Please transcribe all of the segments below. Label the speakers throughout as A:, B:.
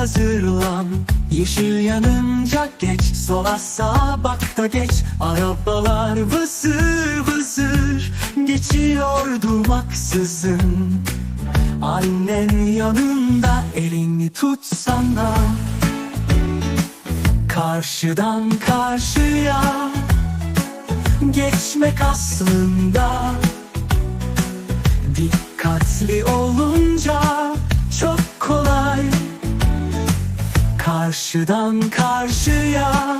A: hazırlan. Yeşil yanınca geç Sola sağa bak da geç. Arabalar vızır vızır Geçiyor durmaksızın Annen yanında elini tutsana. Karşıdan karşıya Geçmek aslında. Dikkatli olunca Karşıdan karşıya.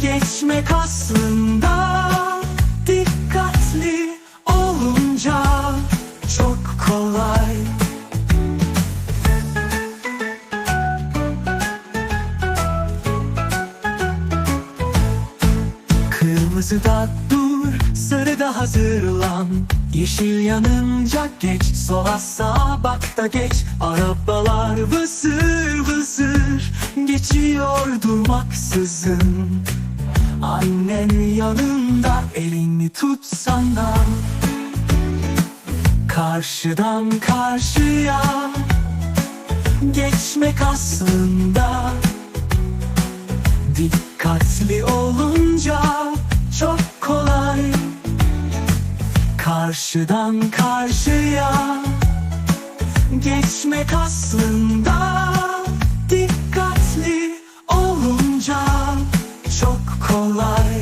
A: Geçmek aslında Dikkatli olunca çok kolay. Kırmızıda dur, sarıda hazırlan. Yeşil yanınca geç, sola sağa bak da geç. Arabalar vızır geçiyor durmaksızın Annen yanında elini tutsana Karşıdan karşıya geçmek aslında. Dikkatli olunca çok kolay. Karşıdan karşıya geçmek aslında life.